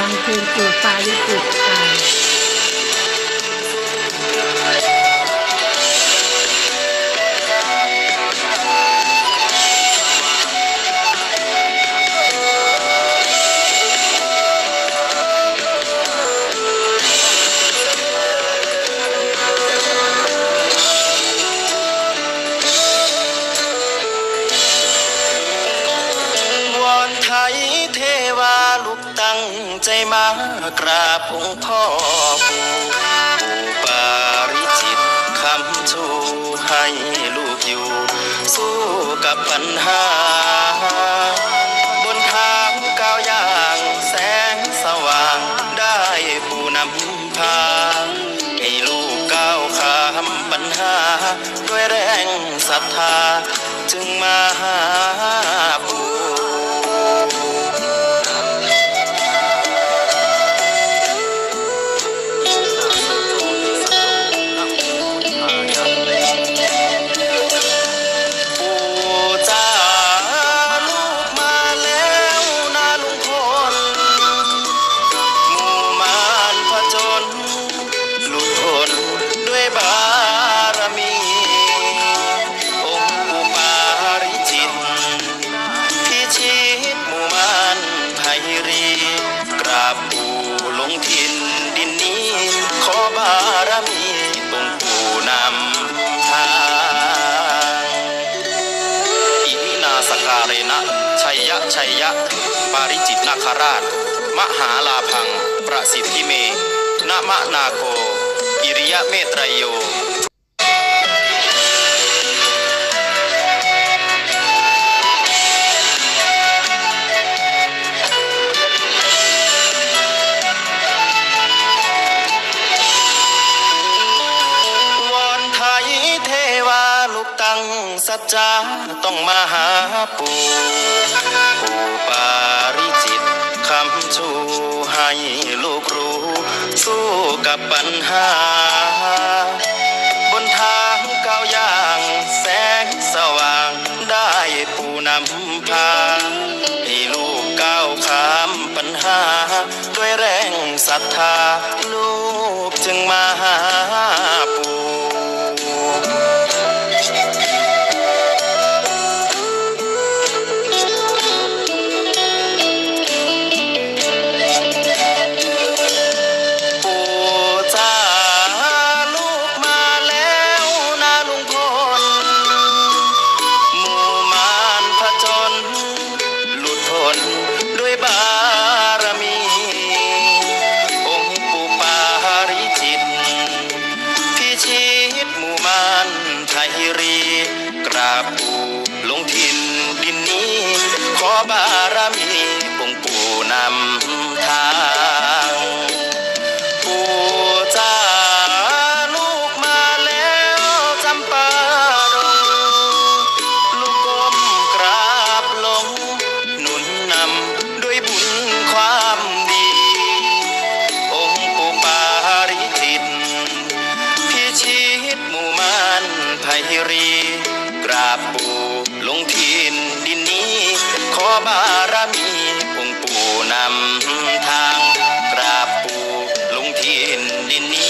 กลงเพลงสู่ฟ้าหรือปลูกป ไทยเทวาลูกตั้งใจมากราบองค์พ่อปู่ปู่ปาริจิตคำชูให้ลูกอยู่ สู้กับปัญหา บนทางก้าวย่างแสงสว่างได้ผู้นำพา ให้ลูกก้าวข้ามปัญหา ด้วยแรงศรัทธาจึงมาหา การเรนะชัยยะชัยยะ ปาริจิตนาคราช มหาลาพัง ประสิทธิเมนมะนาโค อิริยะเมตรยโย ตั้งสัจจาต้องมาหาปู่ปู่ปาริจิตคำชูให้ลูกรู้ สู้กับปัญหา บนทางก้าวย่างแสงสว่างได้ผู้นำพาให้ลูกก้าวข้ามปัญหา ด้วยแรงศรัทธา ลูกจึงมาหา บารมีองค์ปู่นำทาง อบารมีองค์ปู่นำทางกราบปู่ลุงที่นดินนี้